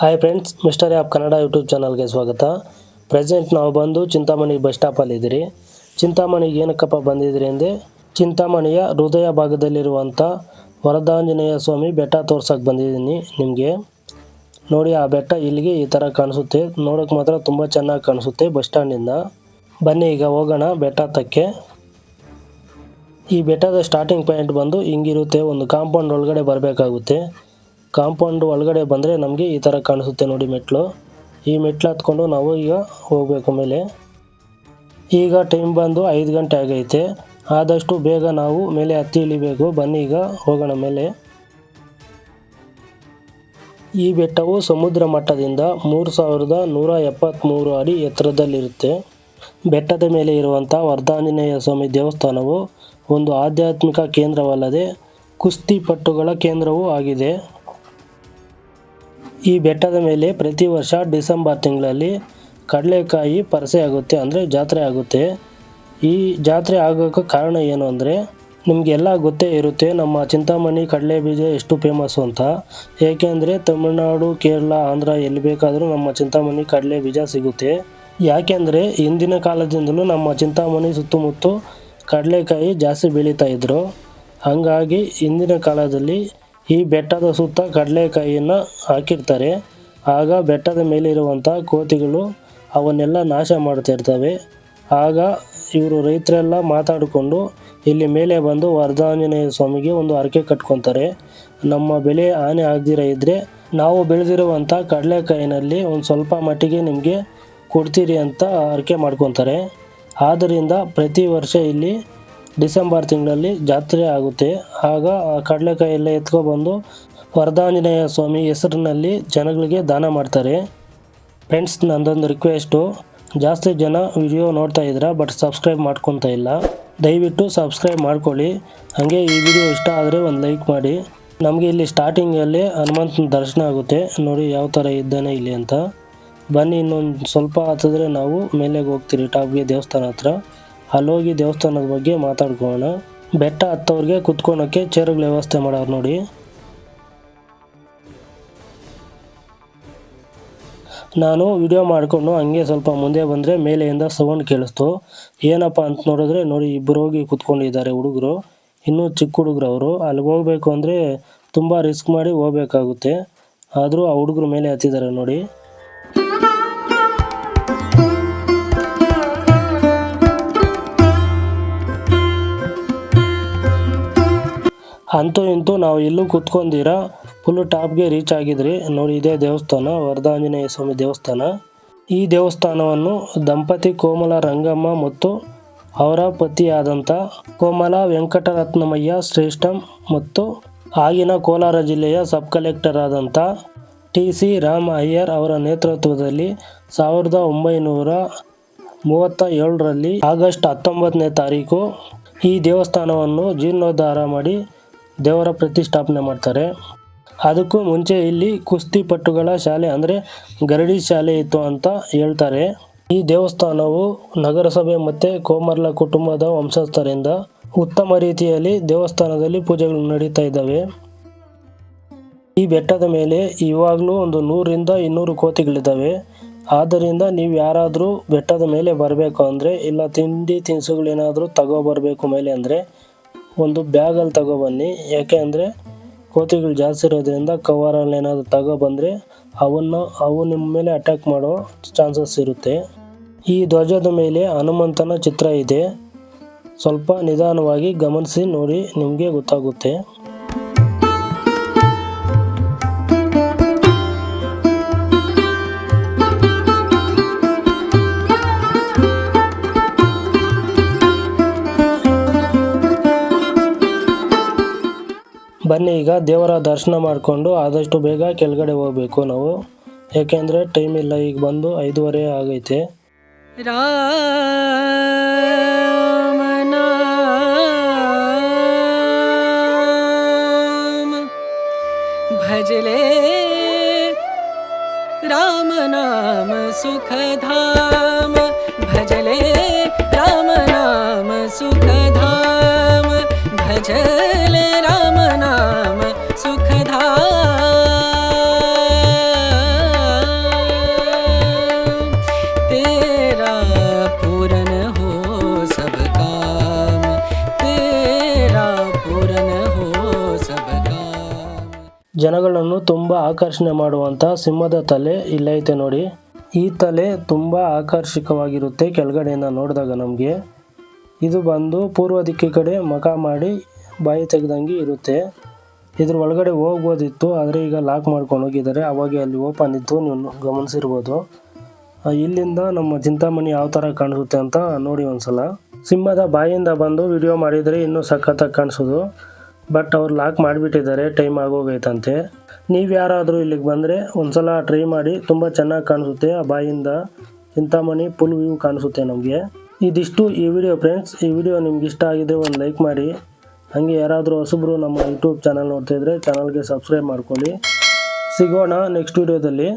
Hi friends mister of Kannada YouTube ಚಾನಲ್ಗೆ ಸ್ವಾಗತ. Present ನಾವು ಬಂದು ಚಿಂತಾಮಣಿ ಬಸ್ ಸ್ಟಾಪಲ್ಲಿದ್ದೀರಿ ಚಿಂತಾಮಣಿಗೆ ಏನಕ್ಕಪ್ಪ ಬಂದಿದ್ದೀರಿ ಅಂದರೆ ಚಿಂತಾಮಣಿಯ ಹೃದಯ ಭಾಗದಲ್ಲಿರುವಂಥ ವರದಾಂಜನೇಯ ಸ್ವಾಮಿ ಬೆಟ್ಟ ತೋರ್ಸೋಕ್ಕೆ ಬಂದಿದ್ದೀನಿ ನಿಮಗೆ. ನೋಡಿ, ಆ ಬೆಟ್ಟ ಇಲ್ಲಿಗೆ ಈ ಥರ ಕಾಣಿಸುತ್ತೆ. ನೋಡೋಕೆ ಮಾತ್ರ ತುಂಬ ಚೆನ್ನಾಗಿ ಕಾಣಿಸುತ್ತೆ ಬಸ್ ಸ್ಟ್ಯಾಂಡಿಂದ. ಬನ್ನಿ, ಈಗ ಹೋಗೋಣ ಬೆಟ್ಟ ಹತ್ತಕ್ಕೆ. ಈ ಬೆಟ್ಟದ ಸ್ಟಾರ್ಟಿಂಗ್ ಪಾಯಿಂಟ್ ಬಂದು ಹಿಂಗಿರುತ್ತೆ, ಒಂದು ಕಾಂಪೌಂಡ್ ಒಳಗಡೆ ಬರಬೇಕಾಗುತ್ತೆ. ಕಾಂಪೌಂಡ್ ಒಳಗಡೆ ಬಂದರೆ ನಮಗೆ ಈ ಥರ ಕಾಣಿಸುತ್ತೆ ನೋಡಿ ಮೆಟ್ಲು. ಈ ಮೆಟ್ಲು ಹತ್ಕೊಂಡು ನಾವು ಈಗ ಹೋಗಬೇಕು ಮೇಲೆ. ಈಗ ಟೈಮ್ ಬಂದು ಐದು ಗಂಟೆ ಆಗೈತೆ. ಆದಷ್ಟು ಬೇಗ ನಾವು ಮೇಲೆ ಹತ್ತಿ ಇಳಿಬೇಕು. ಬನ್ನಿ ಈಗ ಹೋಗೋಣ ಮೇಲೆ. ಈ ಬೆಟ್ಟವು ಸಮುದ್ರ ಮಟ್ಟದಿಂದ ಮೂರು ಸಾವಿರದ ನೂರ ಎಪ್ಪತ್ತ್ಮೂರು ಅಡಿ ಎತ್ತರದಲ್ಲಿರುತ್ತೆ. ಬೆಟ್ಟದ ಮೇಲೆ ಇರುವಂಥ ವರ್ಧಾಂಜನೇಯ ಸ್ವಾಮಿ ದೇವಸ್ಥಾನವು ಒಂದು ಆಧ್ಯಾತ್ಮಿಕ ಕೇಂದ್ರವಲ್ಲದೆ ಕುಸ್ತಿಪಟ್ಟುಗಳ ಕೇಂದ್ರವೂ ಆಗಿದೆ. ಈ ಬೆಟ್ಟದ ಮೇಲೆ ಪ್ರತಿ ವರ್ಷ ಡಿಸೆಂಬರ್ ತಿಂಗಳಲ್ಲಿ ಕಡಲೆಕಾಯಿ ಪರಸೆ ಆಗುತ್ತೆ ಅಂದರೆ ಜಾತ್ರೆ ಆಗುತ್ತೆ. ಈ ಜಾತ್ರೆ ಆಗೋಕ್ಕೆ ಕಾರಣ ಏನು ಅಂದರೆ ನಿಮಗೆಲ್ಲ ಗೊತ್ತೇ ಇರುತ್ತೆ ನಮ್ಮ ಚಿಂತಾಮಣಿ ಕಡಲೆ ಬೀಜ ಎಷ್ಟು ಫೇಮಸ್ಸು ಅಂತ. ಏಕೆಂದರೆ ತಮಿಳುನಾಡು, ಕೇರಳ, ಆಂಧ್ರ ಎಲ್ಲಿ ಬೇಕಾದರೂ ನಮ್ಮ ಚಿಂತಾಮಣಿ ಕಡಲೆ ಬೀಜ ಸಿಗುತ್ತೆ. ಯಾಕೆಂದರೆ ಹಿಂದಿನ ಕಾಲದಿಂದಲೂ ನಮ್ಮ ಚಿಂತಾಮಣಿ ಸುತ್ತಮುತ್ತ ಕಡಲೆಕಾಯಿ ಜಾಸ್ತಿ ಬೆಳೀತಾ ಇದ್ದರು ಹಾಗಾಗಿ ಹಿಂದಿನ ಕಾಲದಲ್ಲಿ ಈ ಬೆಟ್ಟದ ಸುತ್ತ ಕಡಲೆಕಾಯಿಯನ್ನು ಹಾಕಿರ್ತಾರೆ. ಆಗ ಬೆಟ್ಟದ ಮೇಲಿರುವಂಥ ಕೋತಿಗಳು ಅವನ್ನೆಲ್ಲ ನಾಶ ಮಾಡ್ತಾ ಇರ್ತವೆ. ಆಗ ಇವರು ರೈತರೆಲ್ಲ ಮಾತಾಡಿಕೊಂಡು ಇಲ್ಲಿ ಮೇಲೆ ಬಂದು ವರದಾಂಜನೇಯ ಸ್ವಾಮಿಗೆ ಒಂದು ಹರಕೆ ಕಟ್ಕೊತಾರೆ. ನಮ್ಮ ಬೆಳೆ ಹಾನಿ ಆಗದಿರ ಇದ್ದರೆ ನಾವು ಬೆಳೆದಿರುವಂಥ ಕಡಲೆಕಾಯಿನಲ್ಲಿ ಒಂದು ಸ್ವಲ್ಪ ಮಟ್ಟಿಗೆ ನಿಮಗೆ ಕೊಡ್ತೀರಿ ಅಂತ ಹರಕೆ ಮಾಡ್ಕೊತಾರೆ. ಆದ್ದರಿಂದ ಪ್ರತಿ ವರ್ಷ ಇಲ್ಲಿ ಡಿಸೆಂಬರ್ ತಿಂಗಳಲ್ಲಿ ಜಾತ್ರೆ ಆಗುತ್ತೆ. ಆಗ ಆ ಕಡಲೆಕಾಯಿ ಎಲ್ಲ ಎತ್ಕೊಬಂದು ವರದಾಂಜನೇಯ ಸ್ವಾಮಿ ಹೆಸರಿನಲ್ಲಿ ಜನಗಳಿಗೆ ದಾನ ಮಾಡ್ತಾರೆ. ಫ್ರೆಂಡ್ಸ್ ನಂದೊಂದು ರಿಕ್ವೆಸ್ಟು ಜಾಸ್ತಿ ಜನ ವಿಡಿಯೋ ನೋಡ್ತಾ ಇದ್ದೀರಾ ಬಟ್ ಸಬ್ಸ್ಕ್ರೈಬ್ ಮಾಡ್ಕೊತಾ ಇಲ್ಲ. ದಯವಿಟ್ಟು ಸಬ್ಸ್ಕ್ರೈಬ್ ಮಾಡ್ಕೊಳ್ಳಿ. ಹಾಗೆ ಈ ವಿಡಿಯೋ ಇಷ್ಟ ಆದರೆ ಒಂದು ಲೈಕ್ ಮಾಡಿ. ನಮಗೆ ಇಲ್ಲಿ ಸ್ಟಾರ್ಟಿಂಗಲ್ಲಿ ಹನುಮಂತನ ದರ್ಶನ ಆಗುತ್ತೆ. ನೋಡಿ ಯಾವ ಥರ ಇದ್ದಾನೆ ಇಲ್ಲಿ ಅಂತ. ಬನ್ನಿ ಇನ್ನೊಂದು ಸ್ವಲ್ಪ ಹತ್ತಿದ್ರೆ ನಾವು ಮೇಲೆಗೆ ಹೋಗ್ತೀರಿ ಟಾಪ್ಗೆ ದೇವಸ್ಥಾನ ಹತ್ರ. ಅಲ್ಲೋಗಿ ದೇವಸ್ಥಾನದ ಬಗ್ಗೆ ಮಾತಾಡ್ಕೊಳ್ಳೋಣ. ಬೆಟ್ಟ ಹತ್ತವ್ರಿಗೆ ಕುತ್ಕೊಳಕ್ಕೆ ಚೇರುಗಳ ವ್ಯವಸ್ಥೆ ಮಾಡೋರು ನೋಡಿ. ನಾನು ವಿಡಿಯೋ ಮಾಡಿಕೊಂಡು ಹಂಗೆ ಸ್ವಲ್ಪ ಮುಂದೆ ಬಂದರೆ ಮೇಲೆಯಿಂದ ಸೌಂಡ್ ಕೇಳಿಸ್ತು. ಏನಪ್ಪ ಅಂತ ನೋಡಿದ್ರೆ ನೋಡಿ ಇಬ್ಬರು ಹೋಗಿ ಕುತ್ಕೊಂಡಿದ್ದಾರೆ ಹುಡುಗರು. ಇನ್ನೂ ಚಿಕ್ಕ ಹುಡುಗರು ಅವರು. ಅಲ್ಲಿಗೆ ಹೋಗಬೇಕು ಅಂದರೆ ತುಂಬ ರಿಸ್ಕ್ ಮಾಡಿ ಹೋಗಬೇಕಾಗುತ್ತೆ. ಆದರೂ ಆ ಹುಡುಗರು ಮೇಲೆ ಹತ್ತಿದ್ದಾರೆ ನೋಡಿ. ಅಂತೂ ಇಂತೂ ನಾವು ಇಲ್ಲೂ ಕುತ್ಕೊಂಡಿರ? Full ಟಾಪ್ಗೆ reach ಆಗಿದ್ರಿ. ನೋಡಿ, ಇದೇ ದೇವಸ್ಥಾನ, ವರದಾಂಜನೇಯ ಸ್ವಾಮಿ ದೇವಸ್ಥಾನ. ಈ ದೇವಸ್ಥಾನವನ್ನು ದಂಪತಿ ಕೋಮಲ ರಂಗಮ್ಮ ಮತ್ತು ಅವರ ಪತಿಯಾದಂಥ ಕೋಮಲ ವೆಂಕಟರತ್ನಮಯ್ಯ ಶ್ರೇಷ್ಠ ಮತ್ತು ಆಗಿನ ಕೋಲಾರ ಜಿಲ್ಲೆಯ ಸಬ್ ಕಲೆಕ್ಟರ್ ಆದಂಥ ಟಿ ಸಿ ರಾಮ ಅಯ್ಯರ್ ಅವರ ನೇತೃತ್ವದಲ್ಲಿ ಸಾವಿರದ ಒಂಬೈನೂರ ಮೂವತ್ತ ಏಳರಲ್ಲಿ ಆಗಸ್ಟ್ ಹತ್ತೊಂಬತ್ತನೇ ತಾರೀಕು ಈ ದೇವಸ್ಥಾನವನ್ನು ಜೀರ್ಣೋದ್ಧಾರ ಮಾಡಿ ದೇವರ ಪ್ರತಿಷ್ಠಾಪನೆ ಮಾಡ್ತಾರೆ. ಅದಕ್ಕೂ ಮುಂಚೆ ಇಲ್ಲಿ ಕುಸ್ತಿಪಟ್ಟುಗಳ ಶಾಲೆ ಅಂದರೆ ಗರಡಿ ಶಾಲೆ ಇತ್ತು ಅಂತ ಹೇಳ್ತಾರೆ. ಈ ದೇವಸ್ಥಾನವು ನಗರಸಭೆ ಮತ್ತು ಕೋಮರ್ಲ ಕುಟುಂಬದ ವಂಶಸ್ಥರಿಂದ ಉತ್ತಮ ರೀತಿಯಲ್ಲಿ ದೇವಸ್ಥಾನದಲ್ಲಿ ಪೂಜೆಗಳು ನಡೀತಾ ಇದ್ದಾವೆ. ಈ ಬೆಟ್ಟದ ಮೇಲೆ ಇವಾಗಲೂ ಒಂದು ನೂರಿಂದ ಇನ್ನೂರು ಕೋತಿಗಳಿದ್ದಾವೆ. ಆದ್ದರಿಂದ ನೀವು ಯಾರಾದರೂ ಬೆಟ್ಟದ ಮೇಲೆ ಬರಬೇಕು ಅಂದರೆ ಇಲ್ಲ ತಿಂಡಿ ತಿನಿಸುಗಳೇನಾದರೂ ಬರಬೇಕು ಮೇಲೆ ಅಂದರೆ ಒಂದು ಬ್ಯಾಗಲ್ಲಿ ತಗೊಬನ್ನಿ ಯಾಕೆ ಅಂದರೆ ಕೋತಿಗಳು ಜಾಸ್ತಿ ಇರೋದ್ರಿಂದ ಕವರಲ್ಲಿ ಏನಾದರೂ ತಗೊಬಂದರೆ ಅವನ್ನು ಅವು ನಿಮ್ಮ ಮೇಲೆ ಅಟ್ಯಾಕ್ ಮಾಡೋ ಚಾನ್ಸಸ್ ಇರುತ್ತೆ. ಈ ಧ್ವಜದ ಮೇಲೆ ಹನುಮಂತನ ಚಿತ್ರ ಇದೆ. ಸ್ವಲ್ಪ ನಿಧಾನವಾಗಿ ಗಮನಿಸಿ ನೋಡಿ, ನಿಮಗೆ ಗೊತ್ತಾಗುತ್ತೆ. ಬನ್ನಿ, ಈಗ ದೇವರ ದರ್ಶನ ಮಾಡಿಕೊಂಡು ಆದಷ್ಟು ಬೇಗ ಕೆಳಗಡೆ ಹೋಗಬೇಕು ನಾವು. ಯಾಕೆಂದರೆ ಟೈಮ್ ಇಲ್ಲ, ಈಗ ಬಂದು ಐದೂವರೆ ಆಗೈತೆ. ಭಜಲೆ. ರಾಮ ನಾಮ, ಸುಖಧಾಮ. ಭಜಲೆ, ರಾಮ ನಾಮ, ಸುಖಧಾಮ. ಭಜ ಜನಗಳನ್ನು ತುಂಬ ಆಕರ್ಷಣೆ ಮಾಡುವಂಥ ಸಿಂಹದ ತಲೆ ಇಲ್ಲೈತೆ ನೋಡಿ. ಈ ತಲೆ ತುಂಬ ಆಕರ್ಷಕವಾಗಿರುತ್ತೆ ಕೆಳಗಡೆಯಿಂದ ನೋಡಿದಾಗ ನಮಗೆ. ಇದು ಬಂದು ಪೂರ್ವ ದಿಕ್ಕಿ ಕಡೆ ಮಖ ಮಾಡಿ ಬಾಯಿ ತೆಗೆದಂಗೆ ಇರುತ್ತೆ. ಇದ್ರ ಒಳಗಡೆ ಹೋಗ್ಬೋದಿತ್ತು, ಆದರೆ ಈಗ ಲಾಕ್ ಮಾಡ್ಕೊಂಡು ಹೋಗಿದ್ದಾರೆ. ಅವಾಗೆ ಅಲ್ಲಿ ಓಪನ್ ಇತ್ತು, ನೀವು ಗಮನಿಸಿರ್ಬೋದು. ಇಲ್ಲಿಂದ ನಮ್ಮ ಚಿಂತಾಮಣಿ ಯಾವ ಥರ ಕಾಣಿಸುತ್ತೆ ಅಂತ ನೋಡಿ ಒಂದ್ಸಲ. ಸಿಂಹದ ಬಾಯಿಂದ ಬಂದು ವಿಡಿಯೋ ಮಾಡಿದರೆ ಇನ್ನೂ ಸಖತ್ತಾಗಿ ಕಾಣಿಸೋದು. ಬಟ್ ಅವ್ರು ಲಾಕ್ ಮಾಡಿಬಿಟ್ಟಿದ್ದಾರೆ ಟೈಮ್ ಆಗೋಗೈತಂತೆ. ನೀವು ಯಾರಾದರೂ ಇಲ್ಲಿಗೆ ಬಂದರೆ ಒಂದ್ಸಲ ಟ್ರೈ ಮಾಡಿ ತುಂಬ ಚೆನ್ನಾಗಿ ಕಾಣಿಸುತ್ತೆ, ಆ ಬಾಯಿಂದ ಚಿಂತಾಮಣಿ ಫುಲ್ ವ್ಯೂ ಕಾಣಿಸುತ್ತೆ ನಮಗೆ. ಇದಿಷ್ಟು ಈ ವಿಡಿಯೋ ಫ್ರೆಂಡ್ಸ್ ಈ ವಿಡಿಯೋ ನಿಮ್ಗೆ ಇಷ್ಟ ಆಗಿದ್ರೆ ಒಂದು ಲೈಕ್ ಮಾಡಿ. ಹಾಗೆ ಯಾರಾದರೂ ಹೊಸಬ್ರು ನಮ್ಮ ಯೂಟ್ಯೂಬ್ ಚಾನಲ್ ನೋಡ್ತಿದ್ರೆ ಚಾನಲ್ಗೆ ಸಬ್ಸ್ಕ್ರೈಬ್ ಮಾಡ್ಕೊಳ್ಳಿ. ಸಿಗೋಣ ನೆಕ್ಸ್ಟ್ ವಿಡಿಯೋದಲ್ಲಿ